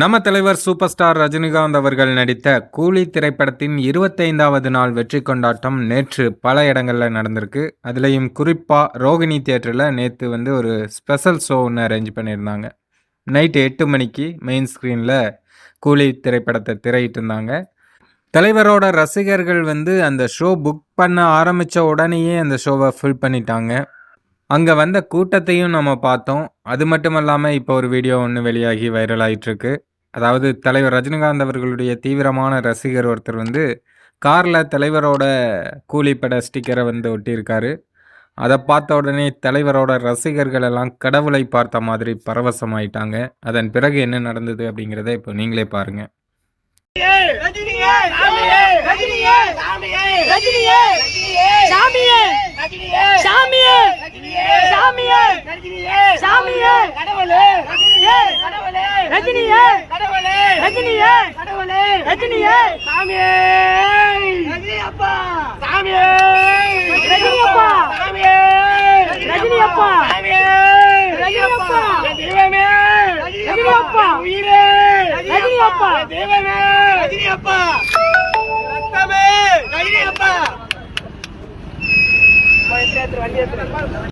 நம்ம தலைவர் super star Rajinikanth அவர்கள் நடித்த கூலி திரைப்படத்தின் இருபத்தைந்தாவது நாள் வெற்றி கொண்டாட்டம் நேற்று பல இடங்களில் நடந்திருக்கு. அதுலேயும் குறிப்பாக ரோகிணி தியேட்டரில் நேற்று வந்து ஒரு ஸ்பெஷல் ஷோ ஒன்று அரேஞ்ச் பண்ணியிருந்தாங்க. நைட்டு எட்டு மணிக்கு மெயின் ஸ்க்ரீனில் கூலி திரைப்படத்தை திரையிட்டு இருந்தாங்க. தலைவரோட ரசிகர்கள் வந்து அந்த ஷோ புக் பண்ண ஆரம்பித்த உடனேயே அந்த ஷோவை ஃபில் பண்ணிட்டாங்க. அங்கே வந்த கூட்டத்தையும் நம்ம பார்த்தோம். அது மட்டும் இல்லாமல் இப்போ ஒரு வீடியோ ஒன்று வெளியாகி வைரல் ஆயிட்டிருக்கு. அதாவது தலைவர் ரஜினிகாந்த் அவர்களுடைய தீவிரமான ரசிகர் ஒருத்தர் வந்து காரில் தலைவரோட கூலிப்பட ஸ்டிக்கரை வந்து ஒட்டியிருக்காரு. அதை பார்த்த உடனே தலைவரோட ரசிகர்கள் எல்லாம் கடவுளை பார்த்த மாதிரி பரவசமாயிட்டாங்க. அதன் பிறகு என்ன நடந்தது அப்படிங்கிறத இப்போ நீங்களே பாருங்கள் ரஜினியே சாமியே ரஜினியே சாமியே ரஜினியே சாமியே ரஜினியே சாமியே ரஜினியே சாமியே ரஜினியே! சாமியே! கடவுளே! ரஜினியே! கடவுளே! ரஜினியே! கடவுளே! ரஜினியே! கடவுளே! ரஜினியே! சாமியே! ரஜினியப்பா! சாமியே! ரஜினியப்பா! சாமியே! ரஜினியப்பா! சாமியே! ரஜினியப்பா! தெய்வமே! ரஜினியப்பா! உயிரே! ரஜினியப்பா! தெய்வமே! ரஜினியப்பா! ரத்தமே! ரஜினியப்பா! வண்டி எடுத்து வண்டி எடுத்து